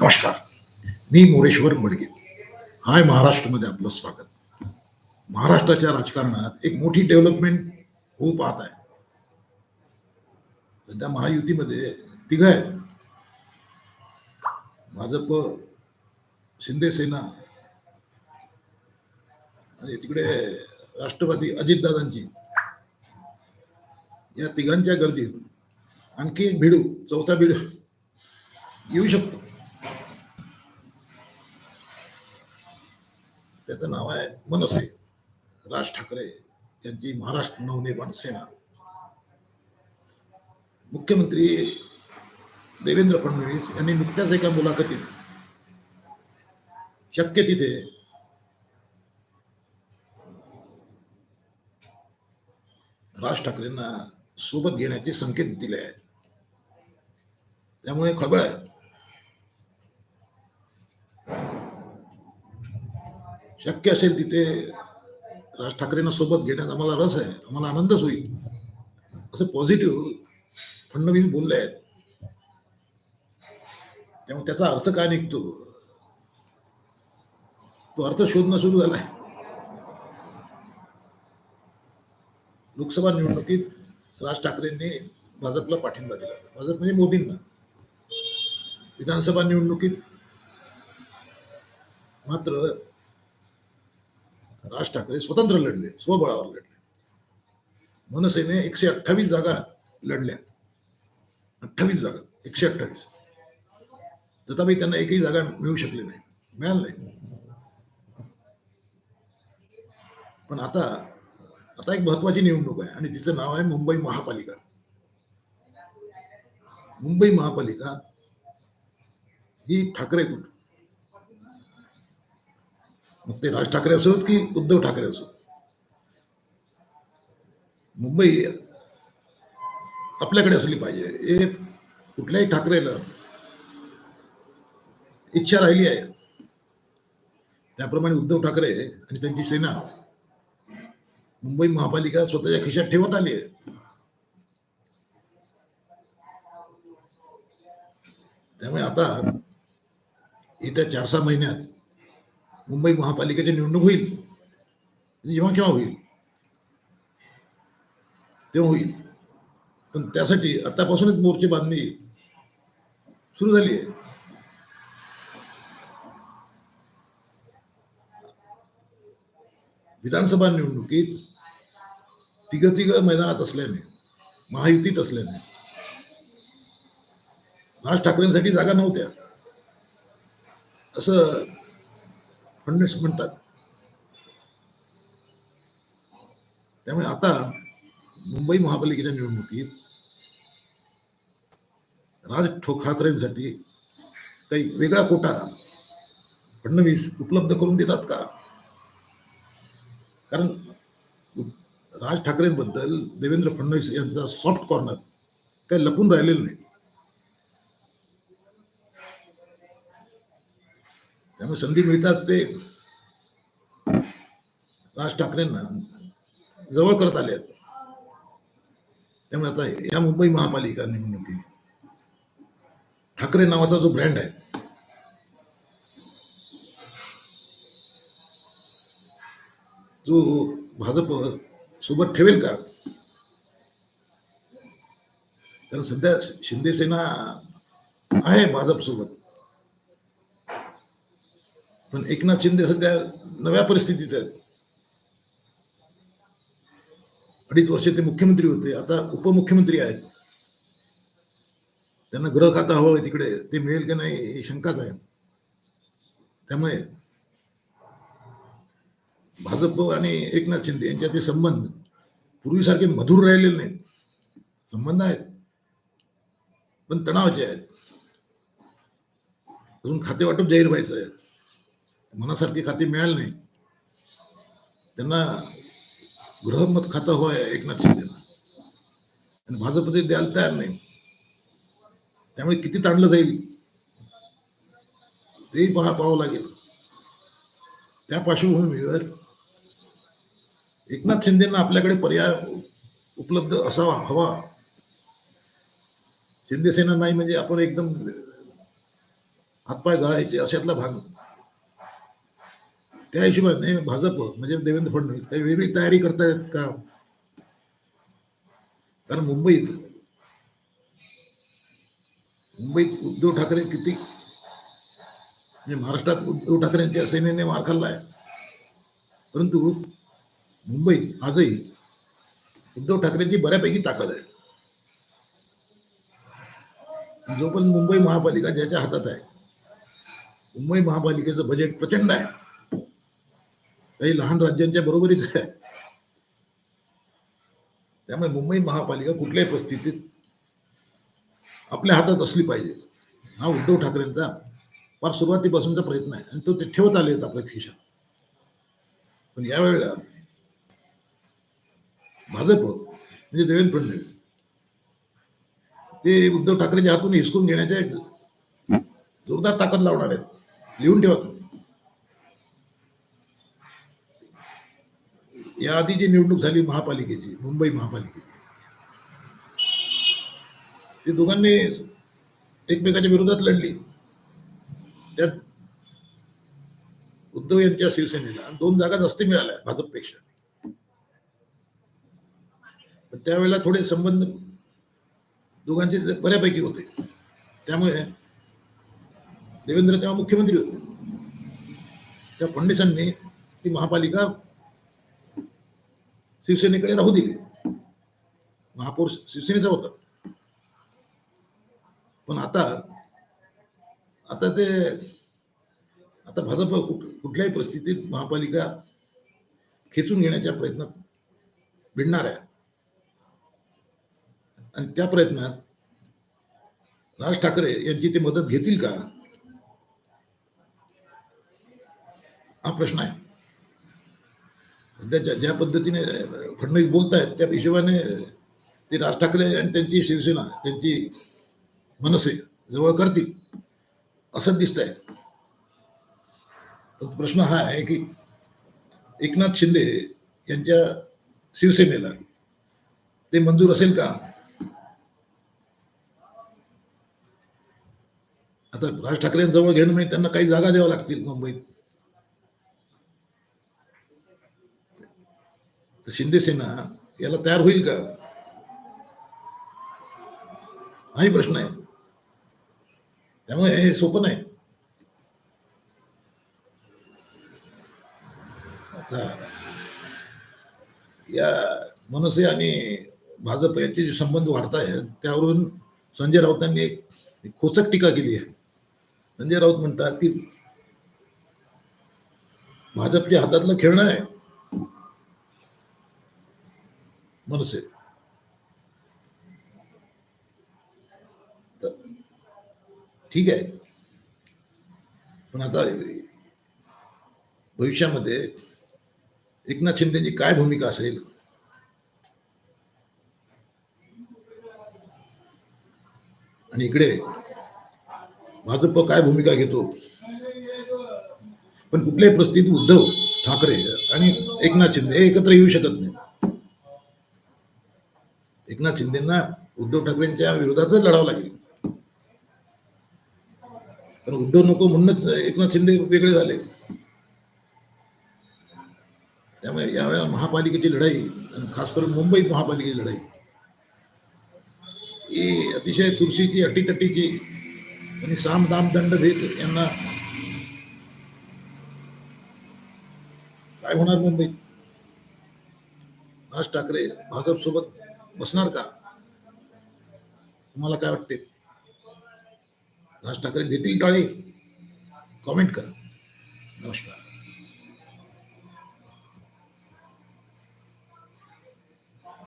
नमस्कार. मी मोरेश्वर मडगे. हाय महाराष्ट्रमध्ये आपलं स्वागत. महाराष्ट्राच्या राजकारणात एक मोठी डेव्हलपमेंट होऊ पाहत आहे. सध्या महायुतीमध्ये तिघ आहेत. भाजप शिंदे सेना आणि तिकडे राष्ट्रवादी अजितदादांची. या तिघांच्या गर्दीत आणखी एक भिडू चौथा भिडू येऊ शकतो. त्याचं नाव आहे मनसे. राज ठाकरे यांची महाराष्ट्र नवनिर्माण सेना. मुख्यमंत्री देवेंद्र फडणवीस यांनी नुकत्याच एका मुलाखतीत शक्य तिथे राज ठाकरेंना सोबत घेण्याचे संकेत दिले आहेत. त्यामुळे खळबळ आहे. शक्य असेल तिथे राज ठाकरेंना सोबत घेण्यात आम्हाला रस आहे आम्हाला आनंदच होईल. असं पॉझिटिव्ह फडणवीस बोलले आहेत. त्यामुळे त्याचा अर्थ काय निघतो? तो अर्थ शोधणं सुरू झालाय. लोकसभा निवडणुकीत राज ठाकरेंनी भाजपला पाठिंबा दिला. भाजप म्हणजे मोदींना. विधानसभा निवडणुकीत मात्र राज ठाकरे स्वतंत्र लढले स्वबळावर लढले. मनसेने एकशे अठ्ठावीस जागा लढल्या. अठ्ठावीस जागा एकशे अठ्ठावीस. तथापि त्यांना एकही जागा मिळू शकली नाही. मिळालं नाही. पण आता आता एक महत्वाची निवडणूक आहे आणि तिचं नाव आहे मुंबई महापालिका. मुंबई महापालिका ही ठाकरे गुट मग ते राज ठाकरे असोत की उद्धव ठाकरे असोत मुंबई आपल्याकडे असली पाहिजे. हे कुठल्याही ठाकरेला इच्छा राहिली आहे. त्याप्रमाणे उद्धव ठाकरे आणि त्यांची सेना मुंबई महापालिका स्वतःच्या खिशात ठेवत आली आहे. त्यामुळे आता येत्या चार सहा महिन्यात मुंबई महापालिकेची निवडणूक होईल. म्हणजे जेव्हा केव्हा होईल? तेव्हा होईल. पण त्यासाठी आतापासूनच मोर्चे बांधणी सुरू झाली आहे. विधानसभा निवडणुकीत तिघ तिघ मैदानात असल्याने महायुतीत असल्याने राज ठाकरेंसाठी जागा नव्हत्या. असं फडणवीस म्हणतात. त्यामुळे आता मुंबई महापालिकेच्या निवडणुकीत राज ठो ठाकरेंसाठी काही वेगळा कोटा फडणवीस उपलब्ध करून देतात का? कारण राज ठाकरेंबद्दल देवेंद्र फडणवीस यांचा सॉफ्ट कॉर्नर काही लपून राहिलेलं नाही. त्यामुळे संधी मिळतात ते राज ठाकरेंना जवळ करत आले आहेत. त्यामुळे आता या मुंबई महापालिका निवडणुकी ठाकरे नावाचा जो ब्रँड आहे जो भाजप सोबत ठेवेल का? कारण सध्या शिंदे सेना आहे भाजप सोबत. पण एकनाथ शिंदे सध्या नव्या परिस्थितीत आहेत. अडीच वर्ष ते मुख्यमंत्री होते आता उपमुख्यमंत्री आहेत. त्यांना गृह खाता हवं तिकडे ते मिळेल की नाही ही शंकाच आहे. त्यामुळे भाजप आणि एकनाथ शिंदे यांच्यातील संबंध पूर्वीसारखे मधुर राहिलेले नाहीत. संबंध आहेत पण तणावाचे आहेत. अजून खाते वाटप जाहीर व्हायचं आहे. मनासारखी खाते मिळाली नाही. त्यांना गृहमत खातं हवं आहे एकनाथ शिंदेना आणि भाजप ते द्यायला तयार नाही. त्यामुळे किती ताणलं जाईल? तेही पहा पाहावं लागेल. त्या पार्श्वभूमीवर एकनाथ शिंदेना आपल्याकडे पर्याय उपलब्ध असावा हवा. शिंदेसेना नाही म्हणजे आपण एकदम हातपाय गळायचे अशातला भाग त्या हिशोबाने भाजप म्हणजे देवेंद्र फडणवीस काही वेगळी तयारी करतायत का? कारण मुंबईत मुंबईत उद्धव ठाकरे किती म्हणजे महाराष्ट्रात उद्धव ठाकरेंच्या सेनेने मार खाल्लाय. परंतु मुंबईत आजही उद्धव ठाकरेंची बऱ्यापैकी ताकद आहे. जोपर्यंत मुंबई महापालिका ज्याच्या हातात आहे मुंबई महापालिकेचं बजेट प्रचंड आहे. काही लहान राज्यांच्या बरोबरीच आहे. त्यामुळे मुंबई महापालिका कुठल्याही परिस्थितीत आपल्या हातात असली पाहिजे. हा उद्धव ठाकरेंचा फार सुरुवातीपासूनचा प्रयत्न आहे आणि तो ते ठेवत आले आहेत आपल्या खिशात. पण यावेळेला भाजप म्हणजे देवेंद्र फडणवीस ते उद्धव ठाकरेंच्या हातून हिसकून घेण्याच्या जोरदार ताकद लावणार आहेत. लिहून ठेवा याआधी जी निवडणूक झाली महापालिकेची मुंबई महापालिकेची. ते दोघांनी एकमेकाच्या विरोधात लढली. त्यात उद्धव यांच्या शिवसेनेला दोन जागा जास्त मिळाल्या भाजपपेक्षा. पण त्यावेळेला थोडे संबंध दोघांचे बऱ्यापैकी होते. त्यामुळे देवेंद्र तेव्हा मुख्यमंत्री होते. त्या फडणवीसांनी ती महापालिका शिवसेनेकडे राहू दिली. महापौर शिवसेनेचा होता. पण आता आता ते आता भाजप कुठल्याही परिस्थितीत महापालिका खेचून घेण्याच्या प्रयत्नात भिडणार आहे. आणि त्या प्रयत्नात राज ठाकरे यांची ते मदत घेतील का? हा प्रश्न आहे. सध्या ज्या पद्धतीने फडणवीस बोलत आहेत त्या हिशोबाने ते राज ठाकरे आणि त्यांची शिवसेना त्यांची मनसे जवळ करतील असं दिसत आहे प्रश्न हा आहे की एकनाथ शिंदे यांच्या शिवसेनेला ते मंजूर असेल का? आता राज ठाकरेंजवळ घेणं म्हणजे त्यांना काही जागा द्याव्या लागतील मुंबईत. तर शिंदेसेना याला तयार होईल का? हाही प्रश्न आहे. त्यामुळे हे सोपं नाही. आता या मनसे आणि भाजप यांचे जे संबंध वाढत आहेत त्यावरून संजय राऊतांनी एक खोचक टीका केली आहे. संजय राऊत म्हणतात की भाजपच्या हातातलं खेळणं आहे. मनसे ठीक आहे. पण आता भविष्यामध्ये एकनाथ शिंदेची काय भूमिका असेल? आणि इकडे भाजप काय भूमिका घेतो? पण कुठल्याही परिस्थितीत उद्धव ठाकरे आणि एकनाथ शिंदे हे एकत्र येऊ शकत नाही एकनाथ शिंदेना उद्धव ठाकरेंच्या विरोधातच लढावं लागेल. कारण उद्धव नको म्हणूनच एकनाथ शिंदे वेगळे झाले. त्यामुळे यावेळेला महापालिकेची लढाई आणि खास करून मुंबईत महापालिकेची लढाई ही अतिशय चुरशीची अटीतटीची आणि साम दाम दंड भेद यांना काय होणार मुंबईत? राज ठाकरे भाजप सोबत बसणार का? तुम्हाला काय वाटते? राज ठाकरे देतील टाळे? कॉमेंट करा. नमस्कार.